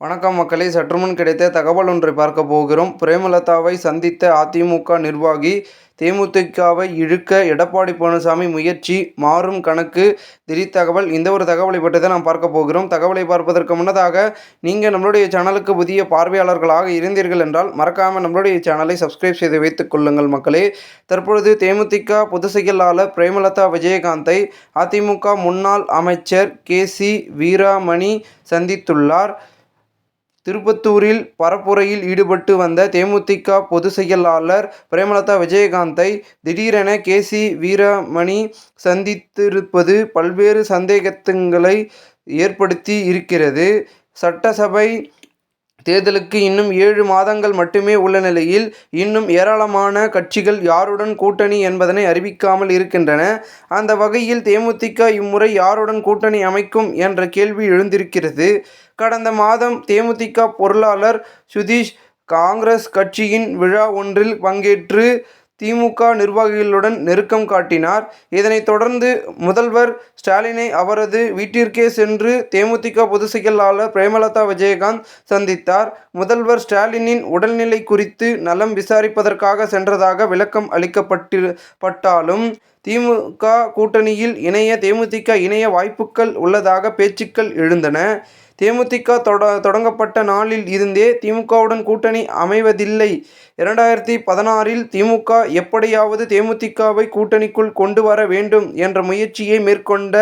வணக்கம் மக்களே. சற்றுமுன் கிடைத்த தகவல் ஒன்றை பார்க்க போகிறோம். பிரேமலதாவை சந்தித்த அதிமுக நிர்வாகி தேமுதிகவை இழுக்க எடப்பாடி பழனிசாமி முயற்சி மாறும் கணக்கு திடீர் தகவல். இந்த ஒரு தகவலை பற்றி தான் நாம் பார்க்க போகிறோம். தகவலை பார்ப்பதற்கு முன்னதாக நீங்கள் நம்மளுடைய சேனலுக்கு புதிய பார்வையாளர்களாக இருந்தீர்கள் என்றால் மறக்காமல் நம்மளுடைய சேனலை சப்ஸ்கிரைப் செய்து வைத்துக் கொள்ளுங்கள் மக்களே. தற்பொழுது தேமுதிக பொதுச் செயலாளர் பிரேமலதா விஜயகாந்தை அதிமுக முன்னாள் அமைச்சர் கே சி வீராமணி சந்தித்துள்ளார். திருப்பத்தூரில் பரப்புரையில் ஈடுபட்டு வந்த தேமுதிக பொதுச் செயலாளர் பிரேமலதா விஜயகாந்தை திடீரென கே. சி. வீரமணி சந்தித்திருப்பது பல்வேறு சந்தேகத்துங்களை ஏற்படுத்தி இருக்கிறது. சட்டசபை தேர்தலுக்கு இன்னும் ஏழு மாதங்கள் மட்டுமே உள்ள நிலையில் இன்னும் ஏராளமான கட்சிகள் யாருடன் கூட்டணி என்பதனை அறிவிக்காமல் இருக்கின்றன. அந்த வகையில் தேமுதிக இம்முறை யாருடன் கூட்டணி அமைக்கும் என்ற கேள்வி எழுந்திருக்கிறது. கடந்த மாதம் தேமுதிக பொருளாளர் சுதீஷ் காங்கிரஸ் கட்சியின் விழா ஒன்றில் பங்கேற்று திமுக நிர்வாகிகளுடன் நெருக்கம் காட்டினார். இதனைத் தொடர்ந்து முதல்வர் ஸ்டாலினை அவரது வீட்டிற்கே சென்று தேமுதிக பொதுச் செயலாளர் பிரேமலதா விஜயகாந்த் சந்தித்தார். முதல்வர் ஸ்டாலினின் உடல்நிலை குறித்து நலம் விசாரிப்பதற்காக சென்றதாக விளக்கம் அளிக்கப்பட்டு பட்டாலும் திமுக கூட்டணியில் இணைய தேமுதிக இணைய வாய்ப்புகள் உள்ளதாக பேச்சுக்கள் எழுந்தன. தேமுதிக தொட தொடங்கப்பட்ட நாளில் இருந்தே திமுகவுடன் கூட்டணி அமைவதில்லை. இரண்டாயிரத்தி பதினாறில் திமுக எப்படியாவது தேமுதிகவை கூட்டணிக்குள் கொண்டு வர வேண்டும் என்ற முயற்சியை மேற்கொண்ட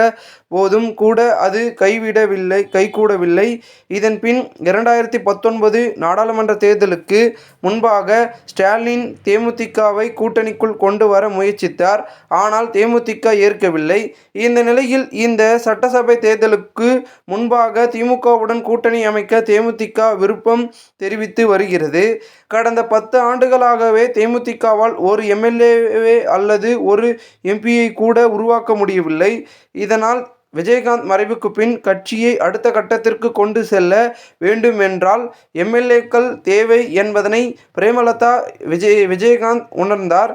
போதும் கூட அது கைவிடவில்லை கைகூடவில்லை. இதன் பின் இரண்டாயிரத்தி பத்தொன்பது நாடாளுமன்ற தேர்தலுக்கு முன்பாக ஸ்டாலின் தேமுதிகவை கூட்டணிக்குள் கொண்டு வர முயற்சித்தார். ஆனால் தேமுதிக ஏற்கவில்லை. இந்த நிலையில் இந்த சட்டசபை தேர்தலுக்கு முன்பாக திமுக திமுகவுடன் கூட்டணி அமைக்க தேமுதிக விருப்பம் தெரிவித்து வருகிறது. கடந்த பத்து ஆண்டுகளாகவே தேமுதிகவால் ஒரு எம்எல்ஏவே அல்லது ஒரு எம்பியை கூட உருவாக்க முடியவில்லை. இதனால் விஜயகாந்த் மறைவுக்கு பின் கட்சியை அடுத்த கட்டத்திற்கு கொண்டு செல்ல வேண்டுமென்றால் எம்எல்ஏக்கள் தேவை என்பதனை பிரேமலதா விஜய் விஜயகாந்த் உணர்ந்தார்.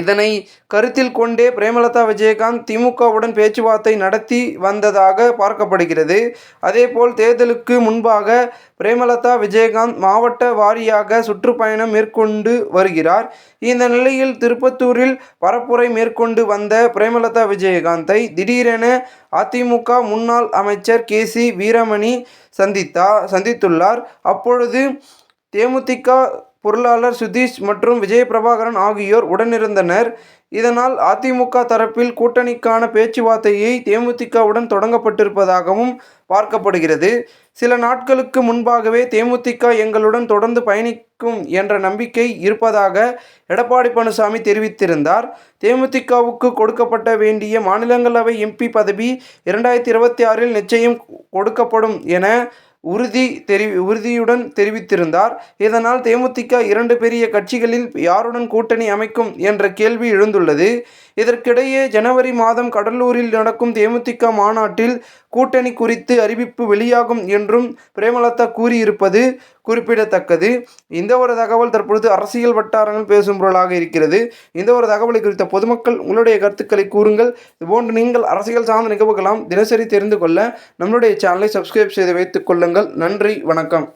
இதனை கருத்தில் கொண்டே பிரேமலதா விஜயகாந்த் திமுகவுடன் பேச்சுவார்த்தை நடத்தி வந்ததாக பார்க்கப்படுகிறது. அதேபோல் தேர்தலுக்கு முன்பாக பிரேமலதா விஜயகாந்த் மாவட்ட வாரியாக சுற்றுப்பயணம் மேற்கொண்டு வருகிறார். இந்த நிலையில் திருப்பத்தூரில் பரப்புரை மேற்கொண்டு வந்த பிரேமலதா விஜயகாந்தை திடீரென அதிமுக முன்னாள் அமைச்சர் கே சி வீரமணி சந்தித்தா சந்தித்துள்ளார். அப்பொழுது தேமுதிக பொருளாளர் சுதீஷ் மற்றும் விஜயபிரபாகரன் ஆகியோர் உடனிருந்தனர். இதனால் அதிமுக தரப்பில் கூட்டணிக்கான பேச்சுவார்த்தையை தேமுதிகவுடன் தொடங்கப்பட்டிருப்பதாகவும் பார்க்கப்படுகிறது. சில நாட்களுக்கு முன்பாகவே தேமுதிக எங்களுடன் தொடர்ந்து பயணிக்கும் என்ற நம்பிக்கை இருப்பதாக எடப்பாடி பழனிசாமி தெரிவித்திருந்தார். தேமுதிகவுக்கு கொடுக்கப்பட்ட வேண்டிய மாநிலங்களவை எம்பி பதவி இரண்டாயிரத்தி இருபத்தி ஆறில் நிச்சயம் கொடுக்கப்படும் என உறுதி தெரி உறுதியுடன் தெரிவித்திருந்தார். இதனால் தேமுதிக இரண்டு பெரிய கட்சிகளில் யாருடன் கூட்டணி அமைக்கும் என்ற கேள்வி எழுந்துள்ளது. இதற்கிடையே ஜனவரி மாதம் கடலூரில் நடக்கும் தேமுதிக மாநாட்டில் கூட்டணி குறித்து அறிவிப்பு வெளியாகும் என்றும் பிரேமலதா கூறியிருப்பது குறிப்பிடத்தக்கது. இந்த ஒரு தகவல் தற்பொழுது அரசியல் வட்டாரங்கள் பேசும் பொருளாக இருக்கிறது. இந்த ஒரு தகவலை குறித்த பொதுமக்கள் உங்களுடைய கருத்துக்களை கூறுங்கள். இதுபோன்று நீங்கள் அரசியல் சார்ந்த நிகழ்வுகளாம் தினசரி தெரிந்து கொள்ள நம்மளுடைய சேனலை சப்ஸ்கிரைப் செய்து வைத்துக் கொள்ளுங்கள். நன்றி வணக்கம்.